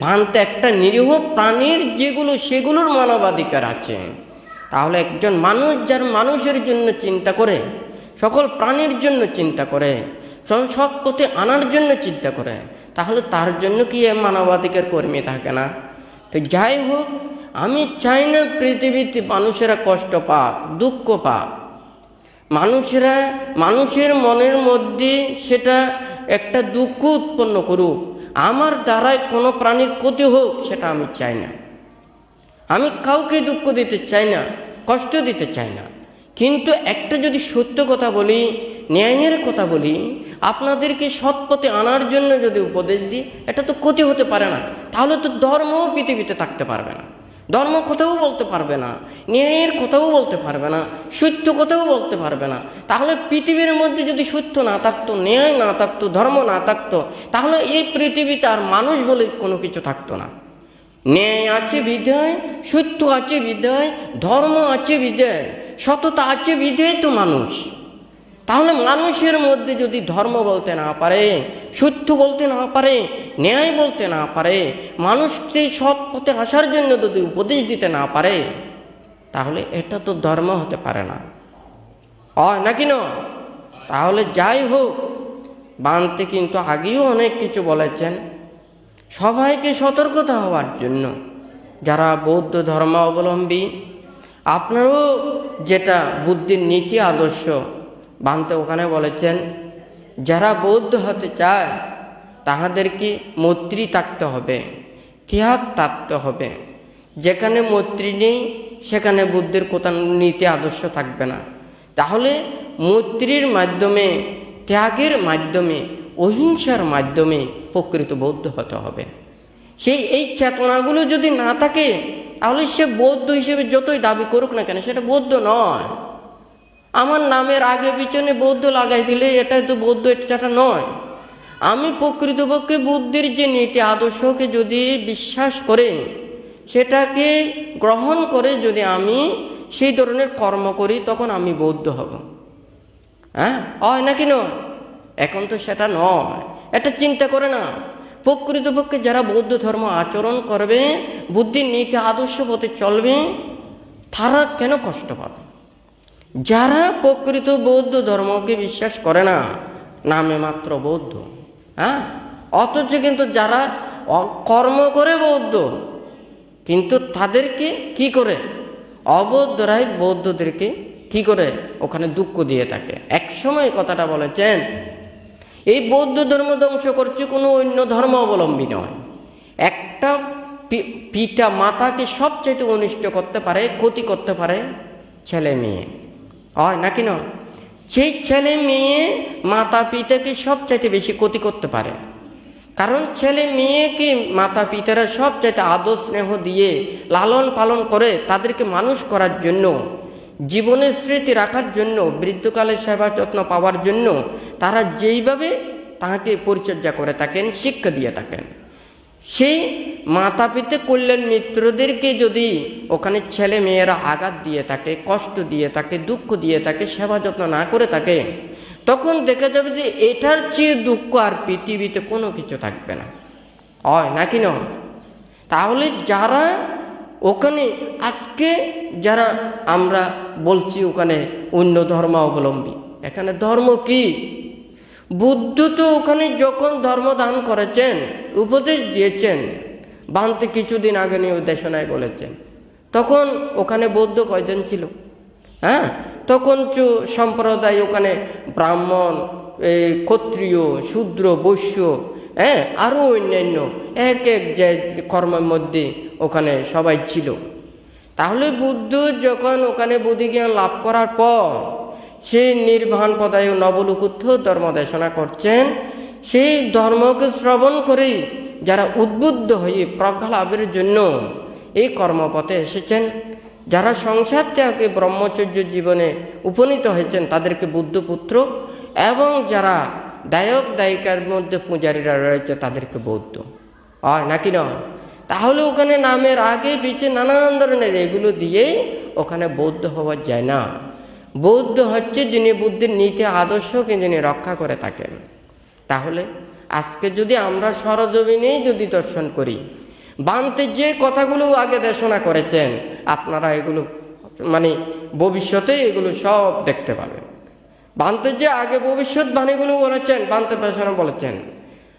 ভান্তে একটা নিরীহ প্রাণীর যেগুলো, সেগুলোর মানবাধিকার আছে। তাহলে একজন মানুষ যার মানুষের জন্য চিন্তা করে, সকল প্রাণীর জন্য চিন্তা করে সৎ পথে আনার জন্য চিন্তা করে, তাহলে তার জন্য কি মানবাধিকার কর্মী থাকে না? তো যাই হোক, আমি চাই না পৃথিবীতে মানুষেরা কষ্ট পাক, দুঃখ পাক। মানুষেরা, মানুষের মনের মধ্যে সেটা একটা দুঃখ উৎপন্ন করুক। আমার দ্বারায় কোনো প্রাণীর ক্ষতি হোক, সেটা আমি চাই না। আমি কাউকে দুঃখ দিতে চাই না, কষ্ট দিতে চাই না। কিন্তু একটা যদি সত্য কথা বলি, ন্যায়ের কথা বলি, আপনাদেরকে সৎ পথে আনার জন্য যদি উপদেশ দিই, এটা তো ক্ষতি হতে পারে না। তাহলে তো ধর্মও পৃথিবীতে থাকতে পারবে না। ধর্ম কথাও বলতে পারবে না, ন্যায়ের কথাও বলতে পারবে না, সত্য কথাও বলতে পারবে না। তাহলে পৃথিবীর মধ্যে যদি সত্য না থাকতো, ন্যায় না থাকতো, ধর্ম না থাকতো, তাহলে এই পৃথিবীতে আর মানুষ বলে কোনো কিছু থাকতো না। ন্যায় আছে বিধায়, সত্য আছে বিধায়, ধর্ম আছে বিধায়, সততা আছে বিধায় তো মানুষ। তাহলে মানুষের মধ্যে যদি ধর্ম বলতে না পারে, সত্য বলতে না পারে, ন্যায় বলতে না পারে, মানুষকে সৎ পথে আসার জন্য যদি উপদেশ দিতে না পারে, তাহলে এটা তো ধর্ম হতে পারে না। হয় নাকি না? তাহলে যাই হোক, বানতে কিন্তু আগেও অনেক কিছু বলেছেন। সবাইকে সতর্কতা হওয়ার জন্য, যারা বৌদ্ধ ধর্মাবলম্বী, আপনারও যেটা বুদ্ধির নীতি, আদর্শ বানতে ওখানে বলেছেন, যারা বৌদ্ধ হতে চায়, তাহাদেরকে মৈত্রী থাকতে হবে ত্যাগ থাকতে হবে। যেখানে মৈত্রী নেই, সেখানে বুদ্ধের কোথাও নীতি আদর্শ থাকবে না। তাহলে মৈত্রীর মাধ্যমে, ত্যাগের মাধ্যমে, অহিংসার মাধ্যমে প্রকৃত বৌদ্ধ হতে হবে। সেই এই চেতনাগুলো যদি না থাকে, তাহলে সে বৌদ্ধ হিসেবে যতই দাবি করুক না কেন, সেটা বৌদ্ধ নয়। আমার নামের আগে পিছনে বৌদ্ধ লাগাই দিলে এটা তো বৌদ্ধ, এটা নয়। আমি প্রকৃতপক্ষে বুদ্ধির যে নীতি আদর্শকে যদি বিশ্বাস করে, সেটাকে গ্রহণ করে যদি আমি সেই ধরনের কর্ম করি, তখন আমি বৌদ্ধ হব। হ্যাঁ? হয় নাকি নয়? এখন তো সেটা নয়। এটা চিন্তা করে না। প্রকৃতপক্ষে যারা বৌদ্ধ ধর্ম আচরণ করবে, বুদ্ধির নীতি আদর্শ পথে চলবে, তারা কেন কষ্ট পাবে? যারা প্রকৃত বৌদ্ধ ধর্মকে বিশ্বাস করে না, নামে মাত্র বৌদ্ধ হ্যাঁ? অথচ কিন্তু যারা কর্ম করে বৌদ্ধ, কিন্তু তাদেরকে কি করে? অবৌদ্ধরাই বৌদ্ধদেরকে কি করে? ওখানে দুঃখ দিয়ে থাকে। একসময় কথাটা বলেছেন, এই বৌদ্ধ ধর্ম ধ্বংস করছে কোনো অন্য ধর্ম অবলম্বী নয়। একটা পিতা মাতাকে সবচেয়ে অনিষ্ট করতে পারে, ক্ষতি করতে পারে ছেলে মেয়ে। হয় নাকি না? সেই ছেলে মেয়ে মাতা পিতাকে সবচাইতে বেশি ক্ষতি করতে পারে। কারণ ছেলে মেয়েকে মাতা পিতারা সবচাইতে আদর স্নেহ দিয়ে লালন পালন করে, তাদেরকে মানুষ করার জন্য, জীবনের স্মৃতি রাখার জন্য বৃদ্ধকালে সেবা যত্ন পাওয়ার জন্য, তারা যেইভাবে তাহাকে পরিচর্যা করে থাকেন, শিক্ষা দিয়ে থাকেন। সেই মাতা পিতা কল্যাণ মিত্রদেরকে যদি ওখানে ছেলে মেয়েরা আঘাত দিয়ে থাকে, কষ্ট দিয়ে থাকে, দুঃখ দিয়ে থাকে, সেবা যত্ন না করে থাকে, তখন দেখা যাবে যে এটার চেয়ে দুঃখ আর পৃথিবীতে কোনো কিছু থাকবে না। হয় নাকি নয় তাহলে যারা ওখানে, আজকে যারা আমরা বলছি ওখানে অন্য ধর্ম অবলম্বী এখানে ধর্ম কি? বুদ্ধ তো ওখানে যখন ধর্ম দান করেছেন, উপদেশ দিয়েছেন, বানতে কিছুদিন আগে নিয়ে দেশনায় বলেছেন, তখন ওখানে বৌদ্ধ কয়জন ছিল? হ্যাঁ? তখন চু সম্প্রদায় ওখানে ব্রাহ্মণ এই ক্ষত্রিয়, শূদ্র, বৈশ্য হ্যাঁ? আরও অন্যান্য এক এক যে কর্মের মধ্যে ওখানে সবাই ছিল। তাহলে বুদ্ধ যখন ওখানে বুদ্ধিজ্ঞান লাভ করার পর সেই নির্বাণ পদায় নবলোকুত্থ ধর্ম দেশনা করছেন। সেই ধর্মকে শ্রবণ করেই যারা উদ্বুদ্ধ হয়ে প্রজ্ঞা লাভের জন্য এই কর্মপথে এসেছেন, যারা সংসার ত্যাগে ব্রহ্মচর্য জীবনে উপনীত হয়েছেন তাদেরকে বুদ্ধপুত্র এবং যারা দায়ক দায়িকার মধ্যে পূজারীরা রয়েছে তাদেরকে বৌদ্ধ। হয় নাকি নয়? তাহলে ওখানে নামের আগে পিছে নানান ধরনের এগুলো দিয়ে ওখানে বৌদ্ধ হওয়া যায় না। বৌদ্ধ হচ্ছে যিনি বুদ্ধির নীতি আদর্শকে যিনি রক্ষা করে থাকেন। তাহলে আজকে যদি আমরা সরজমিনেই যদি দর্শন করি, বানতে যে কথাগুলো আগে দেশনা করেছেন, আপনারা এগুলো মানে ভবিষ্যতে এগুলো সব দেখতে পাবেন। বানতে যে আগে ভবিষ্যৎ ভবিষ্যৎবাণীগুলো বলেছেন, বানতে পেছনে বলেছেন।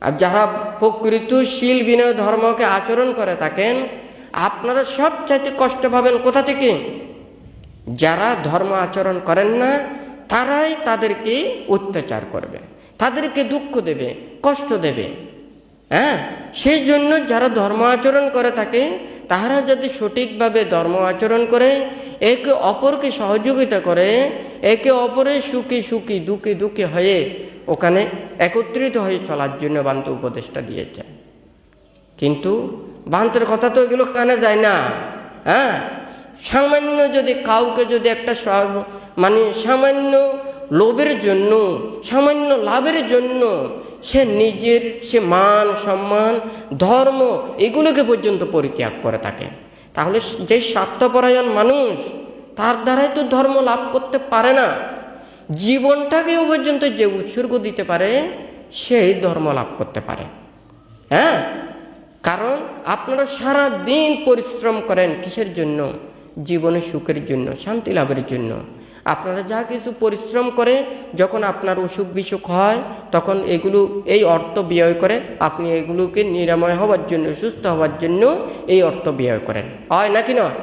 আর যারা প্রকৃত শীল বিনয় ধর্মকে আচরণ করে থাকেন, আপনারা সব চাইতে কষ্ট পাবেন কোথা থেকে? যারা ধর্ম আচরণ করেন না, তারাই তাদেরকে অত্যাচার করবে। তাদেরকে দুঃখ দেবে, কষ্ট দেবে। হ্যাঁ? সেই জন্য যারা ধর্ম আচরণ করে থাকে, তাহারা যদি সঠিকভাবে ধর্ম আচরণ করে, একে অপরকে সহযোগিতা করে, একে অপরের সুখী সুখী, দুঃখী দুঃখী হয়ে ওখানে একত্রিত হয়ে চলার জন্য বান্ত উপদেশটা দিয়েছে। কিন্তু বান্তের কথা তো এগুলো কানে যায় না। হ্যাঁ? সামান্য যদি কাউকে যদি একটা মানে সামান্য লোভের জন্য, সামান্য লাভের জন্য সে নিজের, সে মান, সম্মান, ধর্ম এগুলোকে পর্যন্ত পরিত্যাগ করে থাকে। তাহলে যে স্বার্থপরায়ণ মানুষ, তার দ্বারাই তো ধর্ম লাভ করতে পারে না। জীবনটাকেও পর্যন্ত যে উৎসর্গ দিতে পারে, সেই ধর্ম লাভ করতে পারে। হ্যাঁ? কারণ আপনারা সারা দিন পরিশ্রম করেন কিসের জন্য? জীবনের সুখের জন্য, শান্তি লাভের জন্য। আপনারা যা কিছু পরিশ্রম করে যখন আপনার অসুখ বিসুখ হয়, তখন এগুলো, এই অর্থ ব্যয় করে আপনি এগুলোকে নিরাময় হওয়ার জন্য, সুস্থ হওয়ার জন্য এই অর্থ ব্যয় করেন। হয় নাকি নয়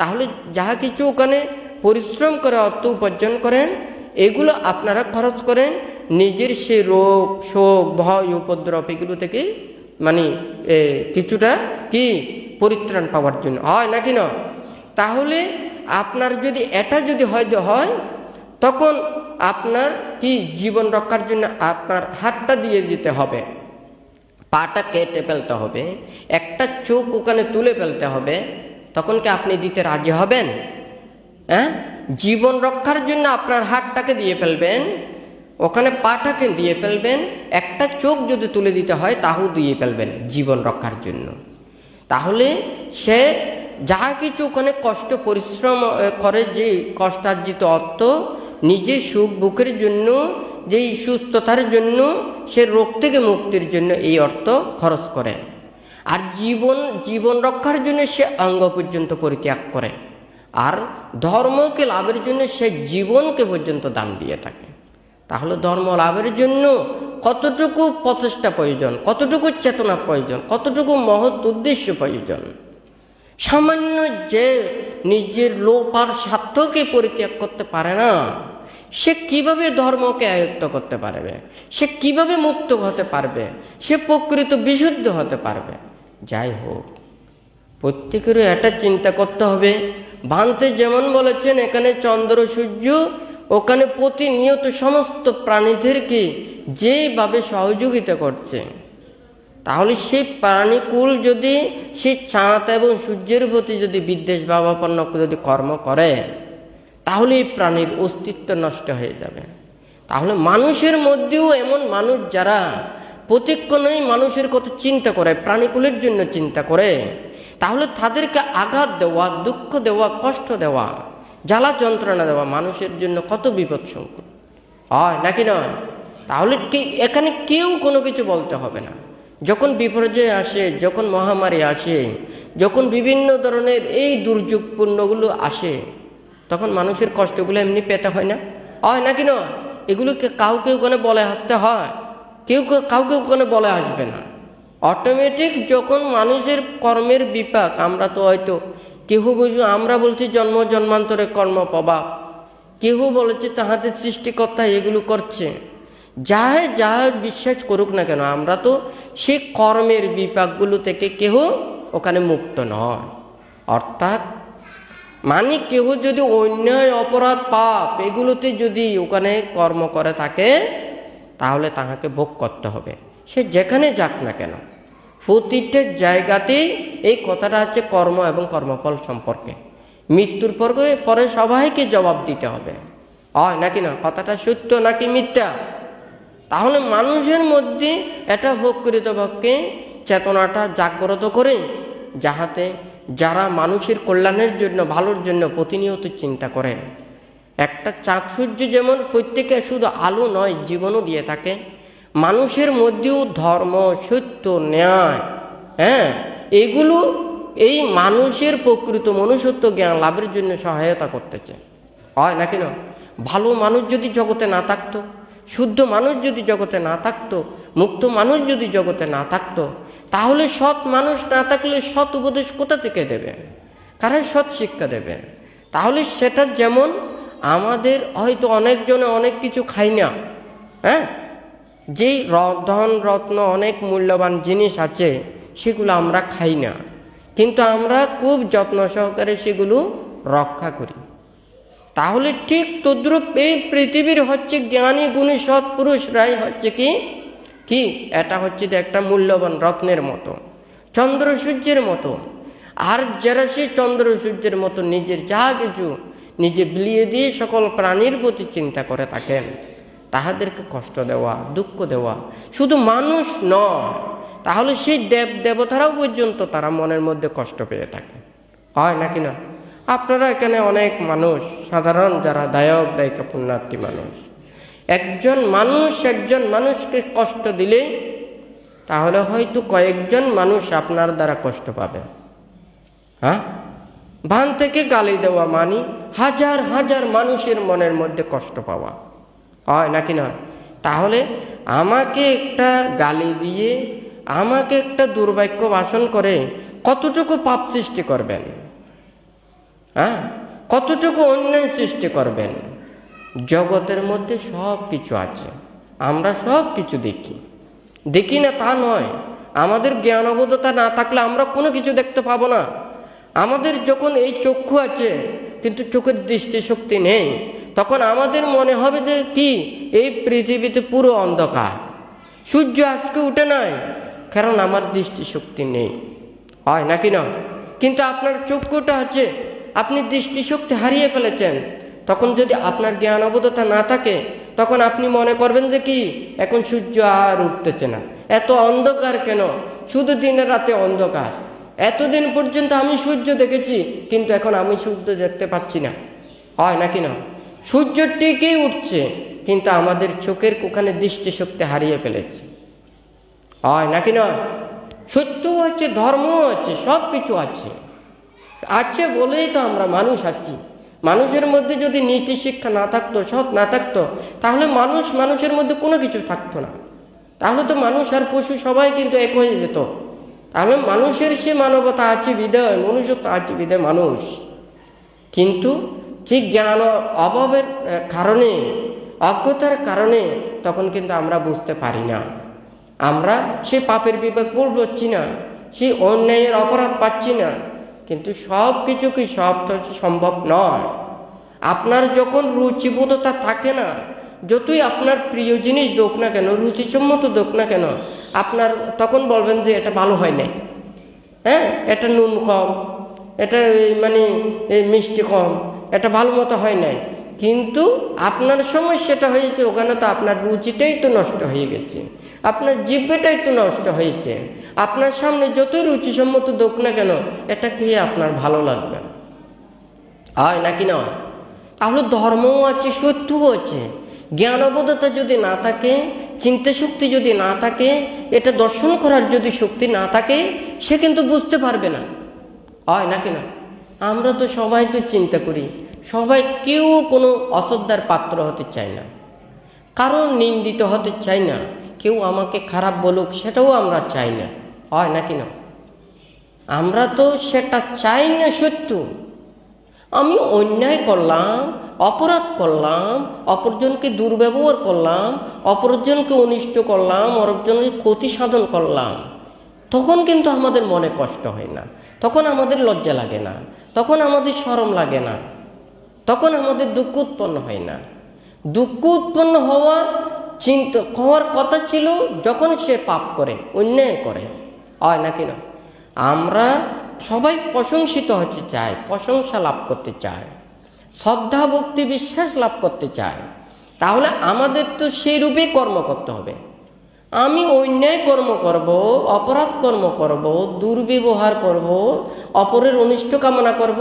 তাহলে যা কিছু ওখানে পরিশ্রম করে, অর্থ উপার্জন করেন, এগুলো আপনারা খরচ করেন নিজের সেই রোগ, শোক, ভয়, উপদ্রব এগুলো থেকে মানে কিছুটা কি পরিত্রাণ পাওয়ার জন্য। হয় নাকি না? তাহলে আপনার যদি এটা যদি হয়তো হয়, তখন আপনার কি জীবন রক্ষার জন্য আপনার হাতটা দিয়ে দিতে হবে। পাটা কেটে ফেলতে হবে, একটা চোখ ওখানে তুলে ফেলতে হবে, তখন কি আপনি দিতে রাজি হবেন? হ্যাঁ? জীবন রক্ষার জন্য আপনার হাতটাকে দিয়ে ফেলবেন, ওখানে পাটাকে দিয়ে ফেলবেন, একটা চোখ যদি তুলে দিতে হয় তাও দিয়ে ফেলবেন জীবন রক্ষার জন্য। তাহলে সে যা কিছু ওখানে কষ্ট, পরিশ্রম করে যে কষ্টার্জিত অর্থ নিজের সুখ বুকের জন্য, যেই সুস্থতার জন্য, সে রোগ থেকে মুক্তির জন্য এই অর্থ খরচ করে। আর জীবন জীবন রক্ষার জন্য সে অঙ্গ পর্যন্ত পরিত্যাগ করে। আর ধর্মকে লাভের জন্য সে জীবনকে পর্যন্ত দান দিয়ে থাকে। তাহলে ধর্ম লাভের জন্য কতটুকু প্রচেষ্টা প্রয়োজন, কতটুকু চেতনা প্রয়োজন, কতটুকু মহৎ উদ্দেশ্য প্রয়োজন? সামান্য যে নিজের লোপ আর স্বার্থকে পরিত্যাগ করতে পারে না, সে কীভাবে ধর্মকে আয়ত্ত করতে পারবে? সে কীভাবে মুক্ত হতে পারবে? সে প্রকৃত বিশুদ্ধ হতে পারবে? যাই হোক, প্রত্যেকেরও এটা চিন্তা করতে হবে। ভান্তে যেমন বলেছেন, এখানে চন্দ্র, সূর্য, ওখানে প্রতিনিয়ত সমস্ত প্রাণীদেরকে যেভাবে সহযোগিতা করছে তাহলে সেই প্রাণীকুল যদি, সে চাঁদ এবং সূর্যের প্রতি যদি বিদ্বেষ ভাবাপন্ন যদি কর্ম করে, তাহলে এই প্রাণীর অস্তিত্ব নষ্ট হয়ে যাবে। তাহলে মানুষের মধ্যেও এমন মানুষ যারা প্রতিক্ষণেই মানুষের কথা চিন্তা করে, প্রাণীকুলের জন্য চিন্তা করে, তাহলে তাদেরকে আঘাত দেওয়া, দুঃখ দেওয়া, কষ্ট দেওয়া, জ্বালা যন্ত্রণা দেওয়া মানুষের জন্য কত বিপদ সংকুল হয় নাকি নয়? তাহলে কি, এখানে কেউ কোনো কিছু বলতে হবে না। যখন বিপর্যয় আসে, যখন মহামারী আসে, যখন বিভিন্ন ধরনের এই দুর্যোগপূর্ণগুলো আসে, তখন মানুষের কষ্টগুলো এমনি পেতে হয় না। হয় না এগুলোকে কাউকে ওখানে বলে আসতে হয়। কেউ কেউ- কাউকে ওখানে বলে আসবে না। অটোমেটিক যখন মানুষের কর্মের বিপাক, আমরা তো হয়তো কেহ বুঝব, আমরা বলছি জন্ম জন্মান্তরের কর্ম পাবা কেহ বলেছে তাহাদের সৃষ্টিকর্তা এগুলো করছে। যাই যা বিশ্বাস করুক না কেন, আমরা তো সে কর্মের বিপাকগুলো থেকে কেহ ওখানে মুক্ত নয়। অর্থাৎ মানে কেহ যদি অন্যায়, অপরাধ, পাপ এগুলোতে যদি ওখানে কর্ম করে থাকে, তাহলে তাহাকে ভোগ করতে হবে। সে যেখানে যাক না কেন, প্রতিটা জায়গাতেই এই কথাটা হচ্ছে কর্ম এবং কর্মফল সম্পর্কে। মৃত্যুর পরে পরে সবাইকে জবাব দিতে হবে। হয় নাকি না? কথাটা সত্য নাকি মিথ্যা? তাহলে মানুষের মধ্যে এটা প্রকৃতপক্ষে চেতনাটা জাগ্রত করে, যাহাতে যারা মানুষের কল্যাণের জন্য, ভালোর জন্য প্রতিনিয়ত চিন্তা করে। একটা চাঁদ সূর্য যেমন প্রত্যেকে শুধু আলো নয়, জীবনও দিয়ে থাকে। মানুষের মধ্যেও ধর্ম, সত্য, ন্যায় হ্যাঁ এগুলো এই মানুষের প্রকৃত মনুষ্যত্ব জ্ঞান লাভের জন্য সহায়তা করতেছে। হয় নাকি না? ভালো মানুষ যদি জগতে না থাকতো শুদ্ধ মানুষ যদি জগতে না থাকতো, মুক্ত মানুষ যদি জগতে না থাকতো, তাহলে সৎ মানুষ না থাকলে সৎ উপদেশ কোথা থেকে দেবে? কারণ সৎ শিক্ষা দেবে। তাহলে সেটা যেমন আমাদের হয়তো অনেকজনে অনেক কিছু খাই না হ্যাঁ? যেই ধন, রত্ন অনেক মূল্যবান জিনিস আছে, সেগুলো আমরা খাই না। কিন্তু আমরা খুব যত্ন সহকারে সেগুলো রক্ষা করি। তাহলে ঠিক তদ্রুপ এই পৃথিবীর হচ্ছে জ্ঞানী, গুণী, সৎ পুরুষরাই হচ্ছে কি? কি? এটা হচ্ছে একটা মূল্যবান রত্নের মতো, চন্দ্র সূর্যের মতো। আর যারা সে চন্দ্র সূর্যের মতো নিজের যা কিছু নিজে বিলিয়ে দিয়ে সকল প্রাণীর প্রতি চিন্তা করে থাকেন, তাহাদেরকে কষ্ট দেওয়া, দুঃখ দেওয়া শুধু মানুষ নয়, তাহলে সেই দেব দেবতারাও পর্যন্ত তারা মনের মধ্যে কষ্ট পেয়ে থাকে। হয় নাকি না? আপনারা এখানে অনেক মানুষ, সাধারণ যারা দায়ক দায়িকা পুণ্যার্থী মানুষ। একজন মানুষ একজন মানুষকে কষ্ট দিলে, তাহলে হয়তো কয়েকজন মানুষ আপনার দ্বারা কষ্ট পাবে। হ্যাঁ? ভান থেকে গালি দেওয়া মানি, হাজার হাজার মানুষের মনের মধ্যে কষ্ট পাওয়া। হয় নাকি না? তাহলে আমাকে একটা গালি দিয়ে, আমাকে একটা দুর্ভাগ্য ভাষণ করে কতটুকু পাপ সৃষ্টি করবেন? হ্যাঁ? কতটুকু অন্যায় সৃষ্টি করবেন? জগতের মধ্যে সব কিছু আছে। আমরা সব কিছু দেখি। দেখি না তা নয়। আমাদের জ্ঞানবোধতা না থাকলে আমরা কোনো কিছু দেখতে পাবো না। আমাদের যখন এই চক্ষু আছে, কিন্তু চোখের দৃষ্টিশক্তি নেই, তখন আমাদের মনে হবে যে কি? এই পৃথিবীতে পুরো অন্ধকার। সূর্য আজকে উঠে নাই, কারণ আমার দৃষ্টিশক্তি নেই। হয় নাকি না? কিন্তু আপনার চক্ষুটা আছে আপনি দৃষ্টিশক্তি হারিয়ে ফেলেছেন। তখন যদি আপনার জ্ঞান অবধতা না থাকে, তখন আপনি মনে করবেন যে কি? এখন সূর্য আর উঠতেছে না। এত অন্ধকার কেন? শুধু দিনে রাতে অন্ধকার। এতদিন পর্যন্ত আমি সূর্য দেখেছি, কিন্তু এখন আমি সূর্য দেখতে পাচ্ছি না। হয় নাকি না? সূর্য টিকেই উঠছে, কিন্তু আমাদের চোখের ওখানে দৃষ্টিশক্তি হারিয়ে ফেলেছে। হয় নাকি না? সত্য আছে, ধর্ম আছে সব কিছু আছে। আছে বলেই তো আমরা মানুষ আছি। মানুষের মধ্যে যদি নীতি শিক্ষা না থাকতো, সৎ না থাকতো, তাহলে মানুষ মানুষের মধ্যে কোনো কিছু থাকতো না। তাহলে তো মানুষ আর পশু সবাই কিন্তু এক হয়ে যেত। তাহলে মানুষের সে মানবতা আছে বিদয় মনুষ্যত্ব আছে বিদয় মানুষ। কিন্তু ঠিক জ্ঞান অভাবের কারণে, অজ্ঞতার কারণে তখন কিন্তু আমরা বুঝতে পারি না। আমরা সে পাপের বিবেক পড়ছি না, সে অন্যায়ের অপরাধ পাচ্ছি না কিন্তু সব কিছু কি সব তো সম্ভব নয়। আপনার যখন রুচিবোধতা থাকে না, যতই আপনার প্রিয় জিনিস দোক না কেন, রুচিসম্মত দোক না কেন, আপনার তখন বলবেন যে এটা ভালো হয় নাই। হ্যাঁ? এটা নুন কম, এটা মানে মিষ্টি কম, এটা ভালো মতো হয় নাই। কিন্তু আপনার সমস্যাটা হয়েছে, ওখানে তো আপনার রুচিটাই তো নষ্ট হয়ে গেছে। আপনার জিভ্যেটাই তো নষ্ট হয়েছে। আপনার সামনে যতই রুচিসম্মত দোক না কেন, এটা খেয়ে আপনার ভালো লাগবে। হয় নাকি না? তাহলে ধর্মও আছে, সত্যও আছে। জ্ঞানবোধতা যদি না থাকে চিন্তা শক্তি যদি না থাকে, এটা দর্শন করার যদি শক্তি না থাকে, সে কিন্তু বুঝতে পারবে না। হয় নাকি না? আমরা তো সবাই তো চিন্তা করি। সবাই কেউ কোনো অশ্রদ্ধার পাত্র হতে চায় না। কারণ নিন্দিত হতে চাই না। কেউ আমাকে খারাপ বলুক, সেটাও আমরা চাই না। হয় নাকি না? আমরা তো সেটা চাই না সত্য। আমি অন্যায় করলাম, অপরাধ করলাম, অপরজনকে দুর্ব্যবহার করলাম, অপরজনকে অনিষ্ট করলাম, অপরজনকে ক্ষতি সাধন করলাম। তখন কিন্তু আমাদের মনে কষ্ট হয় না। তখন আমাদের লজ্জা লাগে না। তখন আমাদের শরম লাগে না। তখন আমাদের দুঃখ উৎপন্ন হয় না। দুঃখ উৎপন্ন হওয়ার চিন্তা, হওয়ার কথা ছিল যখন সে পাপ করে, অন্যায় করে। হয় না আমরা সবাই প্রশংসিত হতে চাই, প্রশংসা লাভ করতে চাই, শ্রদ্ধা, ভক্তি, বিশ্বাস লাভ করতে চাই। তাহলে আমাদের তো সেই রূপে কর্ম করতে হবে। আমি অন্যায় কর্ম করব, অপরাধ কর্ম করব, দুর্ব্যবহার করব, অপরের অনিষ্ট কামনা করব,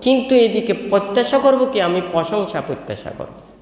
কিন্তু এদিকে প্রত্যাশা করব কি? আমি প্রশংসা, প্রত্যাশা করব।